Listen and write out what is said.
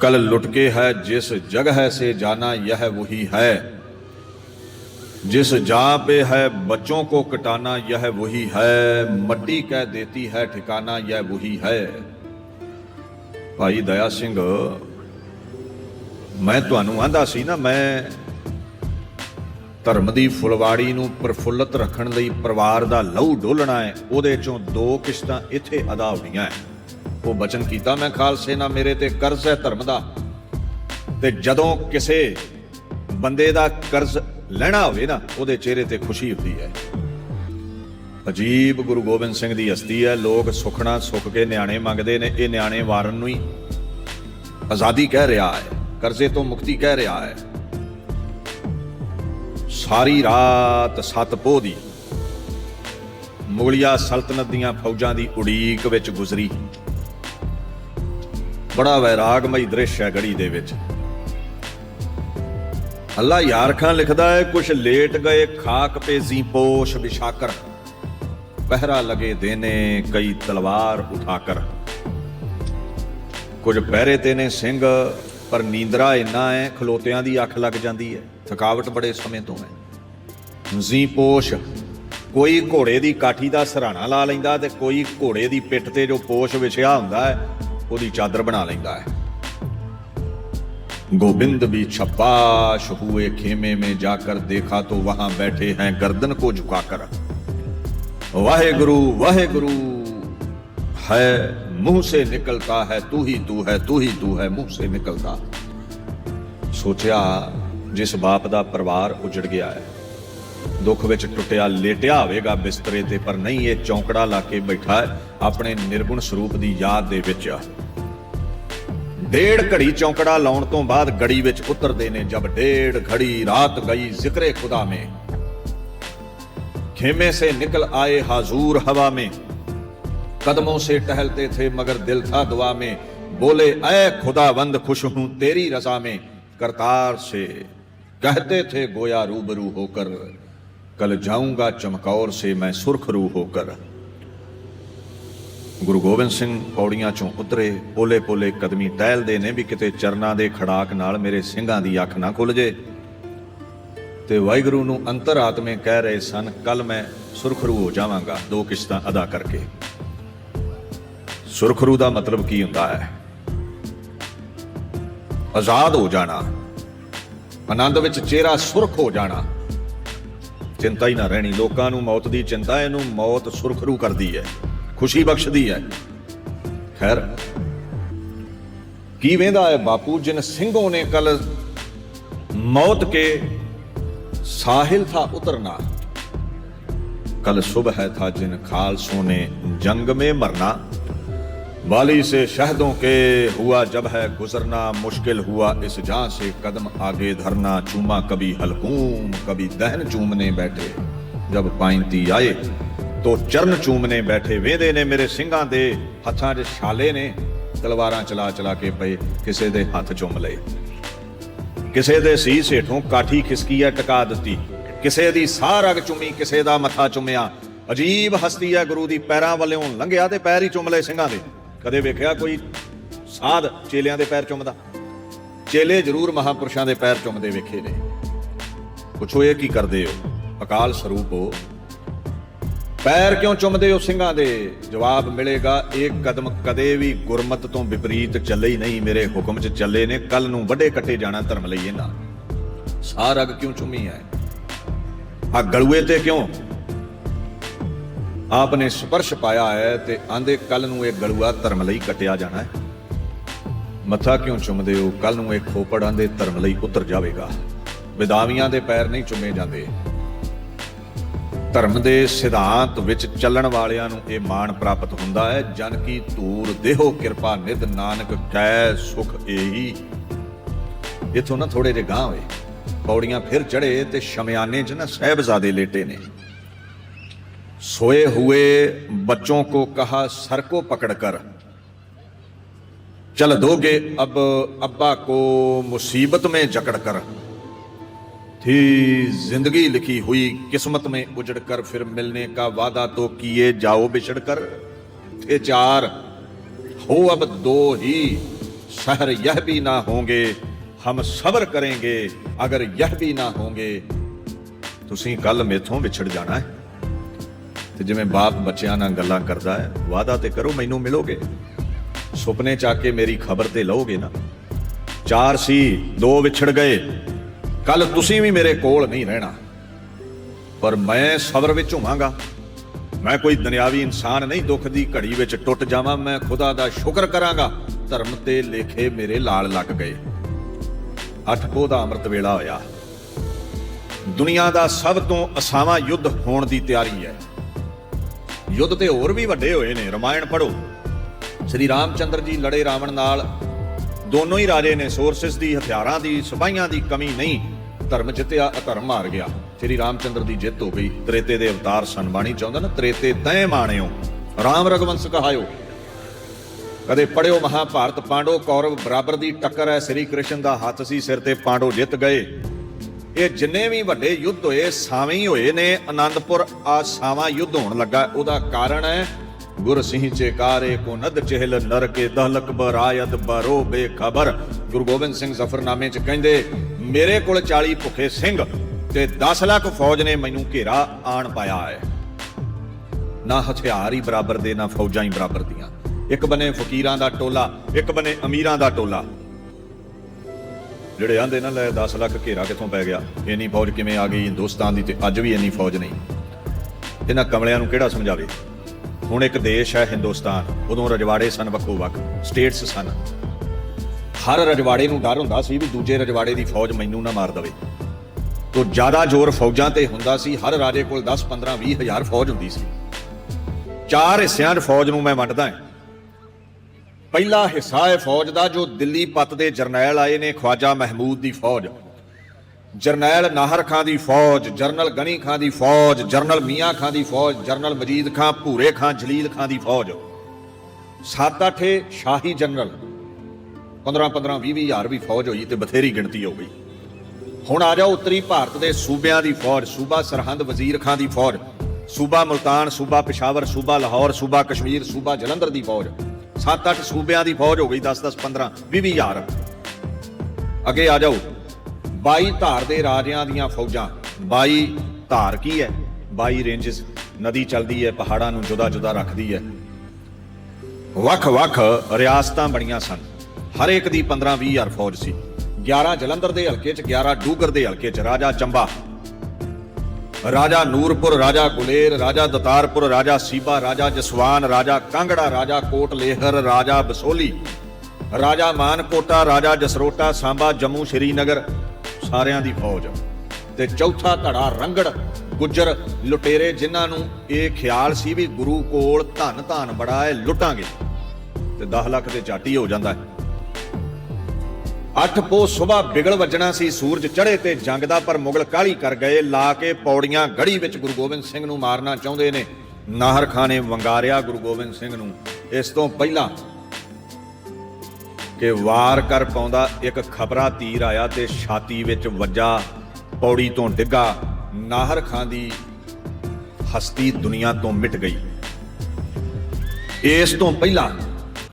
कल लुटके है जिस जगह से जाना यह वही है जिस जहाँ पे है बच्चों को कटाना यह वही है मट्टी कह देती है ठिकाना यह वही है ਭਾਈ ਦਇਆ ਸਿੰਘ ਮੈਂ ਤੁਹਾਨੂੰ ਆਂਦਾ ਸੀ ਨਾ ਮੈਂ ਧਰਮ ਦੀ ਫੁਲਵਾੜੀ ਨੂੰ ਪ੍ਰਫੁੱਲਤ ਰੱਖਣ ਲਈ ਪਰਿਵਾਰ ਦਾ ਲਹੂ ਡੋਲਣਾ ਹੈ ਉਹਦੇ ਚੋਂ ਦੋ ਕਿਸ਼ਤਾਂ ਇੱਥੇ ਅਦਾ ਹੋਣੀਆਂ ਹੈ ਉਹ ਬਚਨ ਕੀਤਾ, ਮੈਂ ਖਾਲਸੇ ਨਾਲ ਮੇਰੇ ਤੇ ਕਰਜ਼ ਹੈ ਧਰਮ ਦਾ। ਤੇ ਜਦੋਂ ਕਿਸੇ ਬੰਦੇ ਦਾ ਕਰਜ਼ ਲੈਣਾ ਹੋਵੇ ਨਾ, ਉਹਦੇ ਚਿਹਰੇ ਤੇ ਖੁਸ਼ੀ ਹੁੰਦੀ ਹੈ। ਅਜੀਬ ਗੁਰੂ ਗੋਬਿੰਦ ਸਿੰਘ ਦੀ ਹਸਤੀ ਹੈ, ਲੋਕ ਸੁਖਣਾ ਸੁੱਖ ਕੇ ਨਿਆਣੇ ਮੰਗਦੇ ਨੇ, ਇਹ ਨਿਆਣੇ ਵਾਰਨ ਨੂੰ ਹੀ ਆਜ਼ਾਦੀ ਕਹਿ ਰਿਹਾ ਹੈ, ਕਰਜ਼ੇ ਤੋਂ ਮੁਕਤੀ ਕਹਿ ਰਿਹਾ ਹੈ। ਸਾਰੀ ਰਾਤ ਸੱਤ ਪੋਹ ਦੀ ਮੁਗਲਿਆ ਸਲਤਨਤ ਦੀਆਂ ਫੌਜਾਂ ਦੀ ਉਡੀਕ ਵਿੱਚ ਗੁਜ਼ਰੀ। ਬੜਾ ਵੈਰਾਗਮਈ ਦ੍ਰਿਸ਼ ਹੈ ਗੜੀ ਦੇ ਵਿੱਚ। ਅੱਲਾ ਯਾਰ ਖਾਨ ਲਿਖਦਾ ਹੈ, ਕੁਛ ਲੇਟ ਗਏ ਖਾਕ ਪੇ ਜ਼ੀ ਪੋਸ਼ ਵਿਸ਼ਾਕਰ ਪਹਿਰਾ ਲਗੇ ਦੇਨੇ ਕਈ ਤਲਵਾਰ ਉਠਾ ਕਰ ਕੁਝ ਪਹਿਰੇ ਤੇ ਨੇ ਸਿੰਘ, ਪਰ ਨੀਂਦਰਾ ਇੰਨਾ ਹੈ, ਖਲੋਤਿਆਂ ਦੀ ਅੱਖ ਲੱਗ ਜਾਂਦੀ ਹੈ। ਥਕਾਵਟ ਬੜੇ ਸਮੇਂ ਤੋਂ ਹੈ। ਜ਼ੀ ਪੋਸ਼, ਕੋਈ ਘੋੜੇ ਦੀ ਕਾਠੀ ਦਾ ਸਰਾਣਾ ਲਾ ਲੈਂਦਾ ਤੇ ਕੋਈ ਘੋੜੇ ਦੀ ਪਿੱਠ ਤੇ ਜੋ ਪੋਸ਼ ਵਿਛਿਆ ਹੁੰਦਾ ਹੈ ਉਹਦੀ ਚਾਦਰ ਬਣਾ ਲੈਂਦਾ ਹੈ गोविंद भी छपाश हुए खेमे में जाकर देखा तो वहां बैठे हैं गर्दन को झुकाकर वाहे गुरु वाहे गुरु है मुंह से निकलता है तू ही तू है तू ही तू है मुंह से निकलता ਸੋਚਿਆ ਜਿਸ ਬਾਪ ਦਾ ਪਰਿਵਾਰ ਉਜੜ ਗਿਆ ਹੈ ਦੁੱਖ ਵਿੱਚ ਟੁੱਟਿਆ ਲੇਟਿਆ ਹੋਵੇਗਾ ਬਿਸਤਰੇ ਤੇ ਪਰ ਨਹੀਂ ਇਹ ਚੌਂਕੜਾ ਲਾ ਕੇ ਬੈਠਾ ਹੈ ਆਪਣੇ ਨਿਰਗੁਣ ਸਰੂਪ ਦੀ ਯਾਦ ਦੇ ਵਿੱਚ ਡੇਢ ਘੜੀ ਚੌਂਕੜਾ ਲਾਉਣ ਤੋਂ ਬਾਅਦ ਗੜੀ ਵਿੱਚ ਉਤਰਦੇ ਨੇ ਜਬ ਡੇਢ ਘੜੀ ਰਾਤ ਗਈ ਜ਼ਿਕਰੇ ਖੁਦਾ ਮੇ खेमे से निकल आए हाजूर हवा में कदमों से टहलते थे मगर दिल था दुआ में बोले ऐ खुदावंद खुश हूं तेरी रजा में करतार से कहते थे गोया रूबरू होकर कल जाऊंगा चमकौर से मैं सुरखरू होकर ਗੁਰੂ ਗੋਬਿੰਦ ਸਿੰਘ ਪੌੜੀਆਂ ਚੋਂ ਉਤਰੇ ਪੋਲੇ ਪੋਲੇ ਕਦਮੀ ਟਹਿਲਦੇ ਨੇ ਵੀ ਕਿਤੇ ਚਰਨਾਂ ਦੇ ਖੜਾਕ ਨਾਲ ਮੇਰੇ ਸਿੰਘਾਂ ਦੀ ਅੱਖ ਨਾ ਖੁੱਲ ਜੇ ਤੇ ਵਾਹਿਗੁਰੂ ਨੂੰ ਅੰਤਰਾਤਮੇ ਕਹਿ ਰਹੇ ਸਨ ਕੱਲ ਮੈਂ ਸੁਰਖਰੂ ਹੋ ਜਾਵਾਂਗਾ ਦੋ ਕਿਸ਼ਤਾਂ ਅਦਾ ਕਰਕੇ ਸੁਰਖਰੂ ਦਾ ਮਤਲਬ ਕੀ ਹੁੰਦਾ ਹੈ ਆਜ਼ਾਦ ਹੋ ਜਾਣਾ ਆਨੰਦ ਵਿੱਚ ਚਿਹਰਾ ਸੁਰਖ ਹੋ ਜਾਣਾ ਚਿੰਤਾ ਹੀ ਨਾ ਰਹਿਣੀ ਲੋਕਾਂ ਨੂੰ ਮੌਤ ਦੀ ਚਿੰਤਾ ਹੈ, ਇਹਨੂੰ ਮੌਤ ਸੁਰਖਰੂ ਕਰਦੀ ਹੈ ਖੁਸ਼ੀ ਬਖਸ਼ਦੀ ਹੈ ਖੈਰ ਕੀ ਵੇਂਦਾ ਹੈ ਬਾਪੂ ਜਿਨ ਸਿੰਘੋਂ ਨੇ ਕਲ मौत के साहिल था उतरना कल सुबह था जिन खालसों ने जंग में मरना वाली से शहदों के हुआ जब है गुजरना मुश्किल हुआ इस जहां से कदम आगे धरना चूमा कभी हलकूम कभी दहन चूमने बैठे जब पाइंती आए तो चरण चूमने बैठे वेंदे ने ਮੇਰੇ ਸਿੰਘਾਂ ਦੇ ਹੱਥਾਂ 'ਚ ਛਾਲੇ ਨੇ ਤਲਵਾਰਾਂ ਚਲਾ ਚਲਾ ਕੇ ਪਏ ਕਿਸੇ ਦੇ ਹੱਥ ਚੁੰਮ ਲਏ ਕਿਸੇ ਦੇ ਸੀਸ ਹੇਠੋਂ ਕਾਠੀ ਖਿਸਕੀ ਹੈ ਟਕਾ ਦਿੱਤੀ ਕਿਸੇ ਦੀ ਸਾਹ ਰਗ ਚੁੰਮੀ ਕਿਸੇ ਦਾ ਮੱਥਾ ਚੁੰਮਿਆ ਅਜੀਬ ਹਸਤੀ ਹੈ ਗੁਰੂ ਦੀ ਪੈਰਾਂ ਵੱਲੋਂ ਲੰਘਿਆ ਤੇ ਪੈਰ ਹੀ ਚੁੰਮ ਲਏ ਸਿੰਘਾਂ ਦੇ ਕਦੇ ਵੇਖਿਆ ਕੋਈ ਸਾਧ ਚੇਲਿਆਂ ਦੇ ਪੈਰ ਚੁੰਮਦਾ? ਚੇਲੇ ਜ਼ਰੂਰ ਮਹਾਪੁਰਸ਼ਾਂ ਦੇ ਪੈਰ ਚੁੰਮਦੇ ਵੇਖੇ ਨੇ। ਪੁੱਛੋ ਇਹ ਕੀ ਕਰਦੇ ਹੋ? ਅਕਾਲ ਸਰੂਪ ਹੋ। ਪੈਰ ਕਿਉਂ ਚੁੰਮਦੇ ਹੋ ਸਿੰਘਾਂ ਦੇ? ਜਵਾਬ ਮਿਲੇਗਾ, ਇਹ ਕਦਮ ਕਦੇ ਵੀ ਗੁਰਮਤ ਤੋਂ ਵਿਪਰੀਤ ਚੱਲੇ ਹੀ ਨਹੀਂ। ਮੇਰੇ ਹੁਕਮ 'ਚ ਚੱਲੇ ਨੇ ਕੱਲ ਨੂੰ ਵੱਡੇ ਕੱਟੇ ਜਾਣਾ ਧਰਮ ਲਈ ਇਹਨਾਂ। ਸਾਰ ਰਗ ਕਿਉਂ ਚੁੰਮੀ ਹੈ? ਆ ਗਲੂਏ ਤੇ ਕਿਉਂ? ਆਪ ਨੇ ਸਪਰਸ਼ ਪਾਇਆ ਹੈ ਤੇ ਆਂਦੇ ਕੱਲ ਨੂੰ ਇਹ ਗਲੂਆ ਧਰਮ ਲਈ ਕੱਟਿਆ ਜਾਣਾ ਹੈ। ਮੱਥਾ ਕਿਉਂ ਚੁੰਮਦੇ ਹੋ? ਕੱਲ ਨੂੰ ਇਹ ਖੋਪੜ ਆਂਦੇ ਧਰਮ ਲਈ ਉਤਰ ਜਾਵੇਗਾ। ਵਿਦਾਵੀਆਂ ਦੇ ਪੈਰ ਨਹੀਂ ਚੁੰਮੇ ਜਾਂਦੇ। ਧਰਮ ਦੇ ਸਿਧਾਂਤ ਵਿੱਚ ਚੱਲਣ ਵਾਲਿਆਂ ਨੂੰ ਇਹ ਮਾਣ ਪ੍ਰਾਪਤ ਹੁੰਦਾ ਹੈ, ਜਨ ਕੀ ਧੂਰ ਦੇਹੋ ਕਿਰਪਾ ਨਿਧ ਨਾਨਕ ਕੈ ਸੁਖ ਏਹੀ। ਇਥੋਂ ਨਾ ਥੋੜੇ ਜਿਹੇ ਗਾਂਹ ਹੋਏ। ਪੌੜੀਆਂ ਫਿਰ ਚੜੇ ਤੇ ਸ਼ਮਿਆਨੇ 'ਚ ਨਾ ਸਹਿਬਜ਼ਾਦੇ ਲੇਟੇ ਨੇ। सोए हुए बच्चों को कहा सर को पकड़कर चल दोगे अब अब्बा को मुसीबत में जकड़ कर थी जिंदगी लिखी हुई किस्मत में उजड़ कर फिर मिलने का वादा तो किए जाओ बिछड़ कर थे चार हो अब दो ही शहर यह भी ना होंगे हम सब्र करेंगे अगर यह भी ना होंगे ਤੁਸੀਂ ਕੱਲ ਮੇਥੋਂ ਵਿਛੜ ਜਾਣਾ ਹੈ ਤੇ ਜਿਵੇਂ ਬਾਪ ਬੱਚਿਆਂ ਨਾਲ ਗੱਲਾਂ ਕਰਦਾ ਹੈ, ਵਾਅਦਾ ਤੇ ਕਰੋ, ਮੈਨੂੰ ਮਿਲੋਗੇ। ਸੁਪਨੇ ਚ ਆ ਕੇ ਮੇਰੀ ਖਬਰ ਤੇ ਲਓਗੇ ਨਾ। ਚਾਰ ਸੀ, ਦੋ ਵਿਛੜ ਗਏ। ਕੱਲ ਤੁਸੀਂ ਵੀ ਮੇਰੇ ਕੋਲ ਨਹੀਂ ਰਹਿਣਾ। ਪਰ ਮੈਂ ਸਬਰ ਵਿੱਚ ਹੋਵਾਂਗਾ। ਮੈਂ ਕੋਈ ਦੁਨਿਆਵੀ ਇਨਸਾਨ ਨਹੀਂ, ਦੁੱਖ ਦੀ ਘੜੀ ਵਿੱਚ ਟੁੱਟ ਜਾਵਾਂ। ਮੈਂ ਖੁਦਾ ਦਾ ਸ਼ੁਕਰ ਕਰਾਂਗਾ, ਧਰਮ ਤੇ ਲੇਖੇ ਮੇਰੇ ਲਾਲ ਲੱਗ ਗਏ। ਅੱਠ ਪੋਹ ਦਾ ਅੰਮ੍ਰਿਤ ਵੇਲਾ ਹੋਇਆ। ਦੁਨੀਆ ਦਾ ਸਭ ਤੋਂ ਅਸਾਵਾਂ ਯੁੱਧ ਹੋਣ ਦੀ ਤਿਆਰੀ ਹੈ। ਯੁੱਧ ਤੇ ਹੋਰ ਵੀ ਵੱਡੇ ਹੋਏ ਨੇ। ਰਮਾਇਣ ਪੜੋ ਸ੍ਰੀ ਰਾਮਚੰਦਰ ਜੀ ਲੜੇ ਰਾਵਣ ਨਾਲ। ਦੋਨੋਂ ਹੀ ਰਾਜੇ ਨੇ ਸੋਰਸਸ ਦੀ, ਹਥਿਆਰਾਂ ਦੀ, ਸਿਪਾਹੀਆਂ ਦੀ ਕਮੀ ਨਹੀਂ। ਧਰਮ ਜਿੱਤਿਆ, ਅਧਰਮ ਮਾਰ ਗਿਆ। ਸ੍ਰੀ ਰਾਮਚੰਦਰ ਦੀ ਜਿੱਤ ਹੋ ਗਈ। ਤ੍ਰੇਤੇ ਦੇ ਅਵਤਾਰ ਸੰਬਾਣੀ ਚਾਹੁੰਦਾ ਨਾ। ਤ੍ਰੇਤੇ ਤੈ ਮਾਣਿਓ। ਰਾਮ ਰਗਵੰਸ ਕਹਾਇਓ। ਕਦੇ ਪੜਿਓ ਮਹਾਭਾਰਤ, ਪਾਂਡੋ ਕੌਰਵ ਬਰਾਬਰ ਦੀ ਟੱਕਰ ਹੈ। ਸ੍ਰੀ ਕ੍ਰਿਸ਼ਨ ਦਾ ਹੱਥ ਸੀ ਸਿਰ ਤੇ, ਪਾਂਡੋ ਜਿੱਤ ਗਏ। ਇਹ ਜਿੰਨੇ ਵੀ ਵੱਡੇ ਯੁੱਧ ਹੋਏ, ਸਾਵੇਂ ਹੀ ਹੋਏ ਨੇ। ਆਨੰਦਪੁਰ ਆ ਸਾਵਾਂ ਯੁੱਧ ਹੋਣ ਲੱਗਾ। ਉਹਦਾ ਕਾਰਨ ਹੈ, ਗੁਰ ਸਿੰਘ ਚੇਕਾਰੇ ਕੋ ਨਦ ਚਹਿਲ ਨਰ ਕੇ ਦਹਲਕ ਬਰਾਇਦ ਬਰੋ ਬੇਖਬਰ। ਗੁਰੂ ਗੋਬਿੰਦ ਸਿੰਘ ਜ਼ਫਰਨਾਮੇ ਚ ਕਹਿੰਦੇ, ਮੇਰੇ ਕੋਲ 40 ਭੁੱਖੇ ਸਿੰਘ ਤੇ 10 ਲੱਖ ਫੌਜ ਨੇ ਮੈਨੂੰ ਘੇਰਾ ਆਣ ਪਾਇਆ ਹੈ। ਨਾ ਹਥਿਆਰ ਹੀ ਬਰਾਬਰ ਦੇ, ਨਾ ਫੌਜਾਂ ਹੀ ਬਰਾਬਰ ਦੀਆਂ। ਇੱਕ ਬਨੇ ਫਕੀਰਾਂ ਦਾ ਟੋਲਾ, ਇੱਕ ਬਨੇ ਅਮੀਰਾਂ ਦਾ ਟੋਲਾ। ਜਿਹੜੇ ਆਂਦੇ ਨਾ ਲੈ 10 ਲੱਖ ਘੇਰਾ ਕਿੱਥੋਂ ਪੈ ਗਿਆ? ਇੰਨੀ ਫੌਜ ਕਿਵੇਂ ਆ ਗਈ? ਹਿੰਦੁਸਤਾਨ ਦੀ ਤੇ ਅੱਜ ਵੀ ਇੰਨੀ ਫੌਜ ਨਹੀਂ। ਇਹਨਾਂ ਕਮਲਿਆਂ ਨੂੰ ਕਿਹੜਾ ਸਮਝਾਵੇ? ਹੁਣ ਇੱਕ ਦੇਸ਼ ਹੈ ਹਿੰਦੁਸਤਾਨ। ਉਦੋਂ ਰਜਵਾੜੇ ਸਨ ਵੱਖੋ ਵੱਖ ਸਟੇਟਸ ਸਨ। ਹਰ ਰਜਵਾੜੇ ਨੂੰ ਡਰ ਹੁੰਦਾ ਸੀ ਵੀ ਦੂਜੇ ਰਜਵਾੜੇ ਦੀ ਫੌਜ ਮੈਨੂੰ ਨਾ ਮਾਰ ਦਵੇ। ਤੋਂ ਜ਼ਿਆਦਾ ਜ਼ੋਰ ਫੌਜਾਂ ਤੇ ਹੁੰਦਾ ਸੀ। ਹਰ ਰਾਜੇ ਕੋਲ 10 15 20 ਹਜ਼ਾਰ ਫੌਜ ਹੁੰਦੀ ਸੀ। ਚਾਰ ਹਿੱਸਿਆਂ 'ਚ ਫੌਜ ਨੂੰ ਮੈਂ ਵੰਡਦਾ ਹਾਂ। ਪਹਿਲਾ ਹਿੱਸਾ ਹੈ ਫੌਜ ਦਾ, ਜੋ ਦਿੱਲੀ ਪੱਤ ਦੇ ਜਰਨੈਲ ਆਏ ਨੇ, ਖਵਾਜਾ ਮਹਿਮੂਦ ਦੀ ਫੌਜ। ਜਰਨੈਲ ਨਾਹਰ ਖਾਂ ਦੀ ਫੌਜ, ਜਰਨਲ ਗਨੀ ਖਾਂ ਦੀ ਫੌਜ, ਜਰਨਲ ਮੀਆਂ ਖਾਂ ਦੀ ਫੌਜ, ਜਰਨਲ ਮਜੀਦ ਖਾਂ, ਭੂਰੇ ਖਾਂ, ਜਲੀਲ ਖਾਂ ਦੀ ਫੌਜ। ਸੱਤ ਅੱਠ ਸ਼ਾਹੀ ਜਨਰਲ। 15 15 20 20 ਹਜ਼ਾਰ ਵੀ ਫੌਜ ਹੋਈ ਤੇ ਬਥੇਰੀ ਗਿਣਤੀ ਹੋ ਗਈ। ਹੁਣ ਆ ਜਾਓ ਉੱਤਰੀ ਭਾਰਤ ਦੇ ਸੂਬਿਆਂ ਦੀ ਫੌਜ। ਸੂਬਾ ਸਰਹੰਦ ਵਜ਼ੀਰ ਖਾਂ ਦੀ ਫੌਜ। ਸੂਬਾ ਮੁਲਤਾਨ, ਸੂਬਾ ਪਿਸ਼ਾਵਰ, ਸੂਬਾ ਲਾਹੌਰ, ਸੂਬਾ ਕਸ਼ਮੀਰ, ਸੂਬਾ ਜਲੰਧਰ ਦੀ ਫੌਜ। 7-8 ਸੂਬਿਆਂ ਦੀ ਫੌਜ ਹੋ ਗਈ 10-10 15 20 ਹਜ਼ਾਰ। ਅੱਗੇ ਆ ਜਾਓ। 22 ਧਾਰ ਦੇ ਰਾਜਿਆਂ ਦੀਆਂ ਫੌਜਾਂ। 22 ਧਾਰ ਕੀ ਹੈ? 22 ਰੇਂਜਸ। ਨਦੀ ਚੱਲਦੀ ਹੈ, ਪਹਾੜਾਂ ਨੂੰ ਜੁਦਾ-ਜੁਦਾ ਰੱਖਦੀ ਹੈ। ਵੱਖ-ਵੱਖ ਰਿਆਸਤਾਂ ਬਣੀਆਂ ਸਨ। ਹਰ ਇੱਕ ਦੀ 15-20 ਹਜ਼ਾਰ ਫੌਜ ਸੀ। 11 ਜਲੰਧਰ ਦੇ ਹਲਕੇ 'ਚ 11 ਡੂਗਰ ਦੇ ਹਲਕੇ 'ਚ। ਰਾਜਾ ਚੰਬਾ ਰਾਜਾ ਨੂਰਪੁਰ, ਰਾਜਾ ਗੁਲੇਰ, ਰਾਜਾ ਦਤਾਰਪੁਰ, ਰਾਜਾ ਸੀਬਾ, ਰਾਜਾ ਜਸਵਾਨ, ਰਾਜਾ ਕਾਂਗੜਾ, ਰਾਜਾ ਕੋਟ ਲੇਹਰ, ਰਾਜਾ ਬਸੋਲੀ, ਰਾਜਾ ਮਾਨਕੋਟਾ, ਰਾਜਾ ਜਸਰੋਟਾ, ਸਾਂਬਾ, ਜੰਮੂ ਸ਼੍ਰੀਨਗਰ, ਸਾਰਿਆਂ ਦੀ ਫੌਜ। ਤੇ ਚੌਥਾ ਧੜਾ ਰੰਗੜ, ਗੁੱਜਰ, ਲੁਟੇਰੇ, ਜਿਨ੍ਹਾਂ ਨੂੰ ਇਹ ਖਿਆਲ ਸੀ ਵੀ ਗੁਰੂ ਕੋਲ ਧਨ ਧਨ ਬੜਾ ਹੈ, ਲੁੱਟਾਂਗੇ। ਤੇ 10 ਲੱਖ ਦੇ ਝਾਟੀ ਹੋ ਜਾਂਦਾ ਹੈ। ਅੱਠ ਪੋ ਸਵੇਰ ਬਿਗਲ ਵੱਜਣਾ ਸੀ, ਸੂਰਜ ਚੜ੍ਹੇ ਤੇ ਜੰਗ ਦਾ ਪਰ ਮੁਗਲ ਕਾਲੀ ਕਰ ਗਏ, ਲਾ ਕੇ ਪੌੜੀਆਂ ਗੜੀ ਵਿੱਚ ਗੁਰੂ ਗੋਬਿੰਦ ਸਿੰਘ ਨੂੰ ਮਾਰਨਾ ਚਾਹੁੰਦੇ ਨੇ। ਨਾਹਰ ਖਾਂ ਨੇ ਵੰਗਾਰਿਆ ਗੁਰੂ ਗੋਬਿੰਦ ਸਿੰਘ ਨੂੰ। ਇਸ ਤੋਂ ਪਹਿਲਾਂ ਕਿ ਵਾਰ ਕਰ ਪਾਉਂਦਾ, ਇੱਕ ਖਬਰਾ ਤੀਰ ਆਇਆ ਤੇ ਛਾਤੀ ਵਿੱਚ ਵੱਜਾ, ਪੌੜੀ ਤੋਂ ਡਿੱਗਾ। ਨਾਹਰ ਖਾਂ ਦੀ ਹਸਤੀ ਦੁਨੀਆ ਤੋਂ ਮਿਟ ਗਈ। ਇਸ ਤੋਂ ਪਹਿਲਾਂ